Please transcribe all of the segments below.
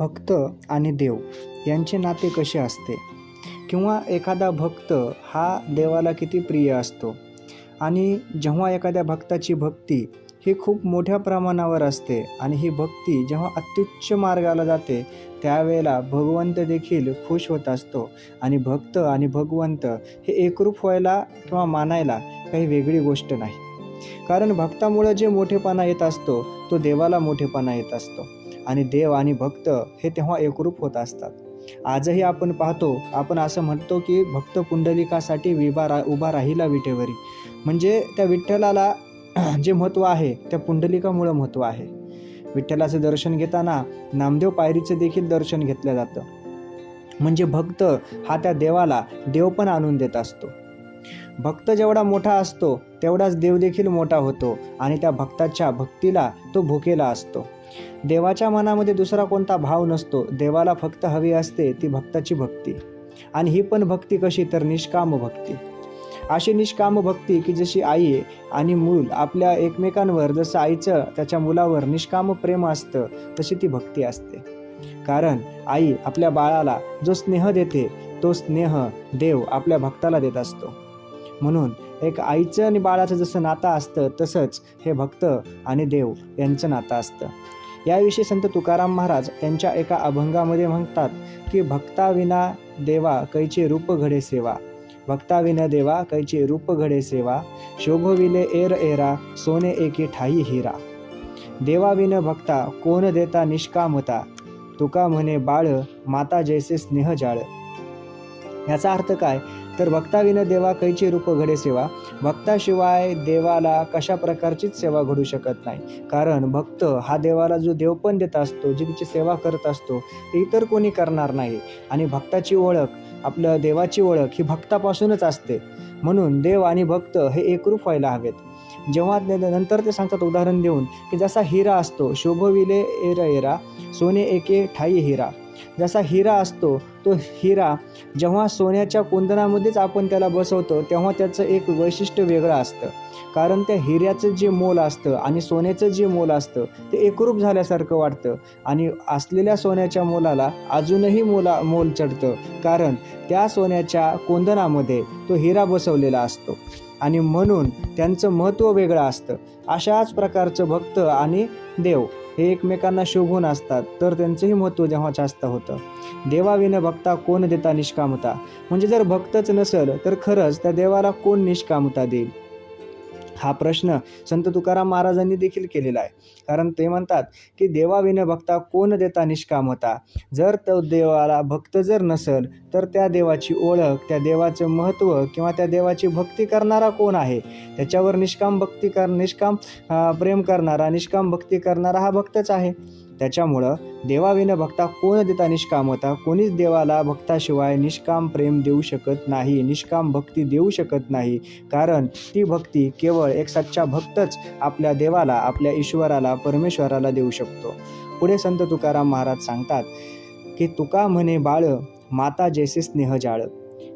भक्त आणि देव यांचे नाते कसे असते? किंवा एखादा भक्त हा देवाला किती प्रिय असतो? आणि जेव्हा एखाद्या भक्ताची भक्ती ही खूप मोठ्या प्रमाणावर असते आणि ही भक्ती जेव्हा अत्युच्च मार्गाला जाते त्यावेळेला भगवंत देखील खुश होत असतो. आणि भक्त आणि भगवंत हे एकरूप व्हायला किंवा मानायला काही वेगळी गोष्ट नाही. कारण भक्तामुळं जे मोठेपणा येत असतो तो देवाला मोठेपणा येत असतो. आणि देव आणि भक्त हे तेव्हा एकरूप होत असतात. आजही आपण पाहतो आपण असं म्हणतो की भक्त पुंडलिकासाठी विभा रा उभा राहिला विठेवरी. म्हणजे त्या विठ्ठलाला जे महत्त्व आहे त्या पुंडलिकामुळं महत्त्व आहे. विठ्ठलाचं दर्शन घेताना नामदेव पायरीचं देखील दर्शन घेतलं जातं. म्हणजे भक्त हा त्या देवाला देव पण आणून देत असतो. भक्त जेवढा मोठा असतो तेवढाच देव देखील मोठा होतो आणि त्या भक्ताच्या भक्तीला तो भुकेला असतो. देवाच्या मनामध्ये दुसरा कोणता भाव नसतो देवाला फक्त हवी असते ती भक्ताची भक्ती. आणि ही पण भक्ती कशी तर निष्काम भक्ती. अशी निष्काम भक्ती की जशी आई आणि मूल आपल्या एकमेकांवर जसं आईचं त्याच्या मुलावर निष्काम प्रेम असतं तशी ती भक्ती असते. कारण आई आपल्या बाळाला जो स्नेह देते तो स्नेह देव आपल्या भक्ताला देत असतो. म्हणून एक आईचं आणि बाळाचं जसं नातं असतं तसंच हे भक्त आणि देव यांचं नातं असतं. याविषयी संत तुकाराम महाराज त्यांच्या एका अभंगामध्ये म्हणतात की भक्ताविना देवा कैचे रूप घडे सेवा. भक्ताविना देवा कैचे रूप घडे सेवा. शोभविले एर एरा सोने एके ठाई हिरा. देवाविन भक्ता कोण देता निष्कामता. तुका म्हणे बाळ माता जैसे स्नेह जाळ. ह्याचा अर्थ काय? तर भक्ताविन देवा कैची रूप घडे सेवा. भक्ताशिवाय देवाला कशा प्रकारचीच सेवा घडू शकत नाही. कारण भक्त हा देवाला जो देव पण देत असतो जिची सेवा करत असतो ते इतर कोणी करणार नाही. आणि भक्ताची ओळख आपलं देवाची ओळख ही भक्तापासूनच असते. म्हणून देव आणि भक्त हे एकरूप व्हायला हवेत. जेव्हा नंतर ते सांगतात उदाहरण देऊन की जसा हिरा असतो शोभविले एर एरा सोने एके ठाई हिरा. जसा हिरा असतो तो हिरा जेव्हा सोन्याच्या कुंदनामध्येच आपण त्याला बसवतो तेव्हा त्याचं एक वैशिष्ट्य वेगळं असतं. कारण त्या हिऱ्याचं जे मोल असतं आणि सोन्याचं जे मोल असतं ते एकरूप झाल्यासारखं वाटतं. आणि असलेल्या सोन्याच्या मोलाला अजूनही मोला मोल चढतं. कारण त्या सोन्याच्या कोंदनामध्ये तो हिरा बसवलेला असतो. आणि म्हणून त्यांचं महत्त्व वेगळं असतं. अशाच प्रकारचं भक्त आणि देव हे एकमेकांना शोभून असतात तर त्यांचंही महत्त्व जेव्हा जास्त होतं. देवाविनं भक्ता कोण देता निष्कामता? म्हणजे जर भक्तच नसेल तर खरंच त्या देवाला कोण निष्कामता देईल? हा प्रश्न संत तुकाराम महाराजांनी देखील केलेला आहे. कारण ते म्हणतात की देवाविन भक्ता कोण देता निष्काम होता? जर तो देवाला भक्त जर नसेल तर त्या देवाची ओळख त्या देवाचं महत्त्व किंवा त्या देवाची भक्ती करणारा कोण आहे? त्याच्यावर निष्काम भक्ती कर निष्काम प्रेम करणारा निष्काम भक्ती करणारा हा भक्तच आहे. त्याच्यामुळं देवाविनं भक्ता कोण देता निष्काम होता? कोणीच देवाला भक्ताशिवाय निष्काम प्रेम देऊ शकत नाही निष्काम भक्ती देऊ शकत नाही. कारण ती भक्ती केवळ एक सच्चा भक्तच आपल्या देवाला आपल्या ईश्वराला परमेश्वराला देऊ शकतो. पुढे संत तुकाराम महाराज सांगतात की तुका म्हणे बाळ माता जैसे स्नेह जाळ.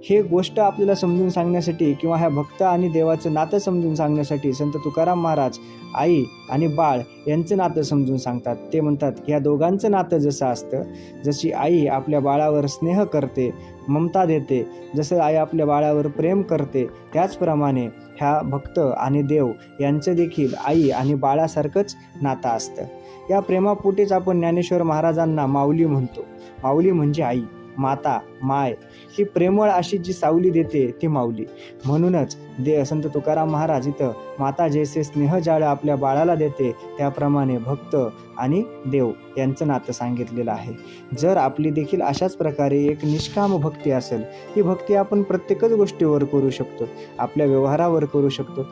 हे गोष्ट आपल्याला समजून सांगण्यासाठी किंवा ह्या भक्त आणि देवाचं नातं समजून सांगण्यासाठी संत तुकाराम महाराज आई आणि बाळ यांचं नातं समजून सांगतात. ते म्हणतात की दोघांचं नातं जसं असतं जशी आई आपल्या बाळावर स्नेह करते ममता देते जसं आई आपल्या बाळावर प्रेम करते त्याचप्रमाणे ह्या भक्त आणि देव यांचं देखील आई आणि बाळासारखंच नातं असतं. या प्रेमापोटीच आपण ज्ञानेश्वर महाराजांना माऊली म्हणतो. माऊली म्हणजे आई. माता माय ही प्रेमळ अशी जी सावली देते ती माऊली. म्हणूनच दे संत तुकाराम महाराज इथं माता जैसे स्नेह जाळ आपल्या बाळाला देते त्याप्रमाणे भक्त आणि देव यांचं नातं सांगितलेलं आहे. जर आपली देखील अशाच प्रकारे एक निष्काम भक्ती असेल ती भक्ती आपण प्रत्येकच गोष्टीवर करू शकतो. आपल्या व्यवहारावर करू शकतो.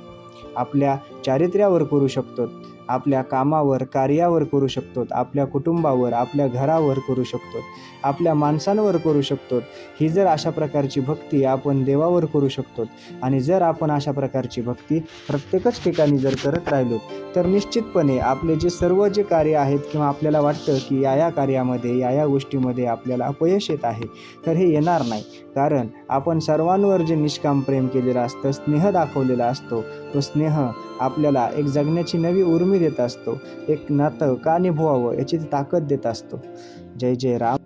आपल्या चारित्र्यावर करू शकतो. आपल्या कामावर कार्यावर करू शकतो आपल्या कुटुंबावर आपल्या घरावर करू शकतो आपल्या माणसांवर करू शकतो ही जर अशा प्रकारची भक्ती आपण देवावर करू शकतो आणि जर आपण अशा प्रकारची भक्ती प्रत्येकच ठिकाणी जर करत राहिलो तर निश्चितपणे आपले जे सर्व जे कार्य आहेत किंवा आपल्याला वाटतं की या या कार्यामध्ये या या गोष्टीमध्ये आपल्याला अपयश येत आहे तर हे येणार नाही. कारण आपण सर्वांवर जे निष्काम प्रेम केलेलं असतं स्नेह दाखवलेला असतो तो स्नेह आपल्याला एक जगण्याची नवी उर्मी देत असतो. एक नातं का निभवावं याची ती ताकद देत असतो. जय जय राम.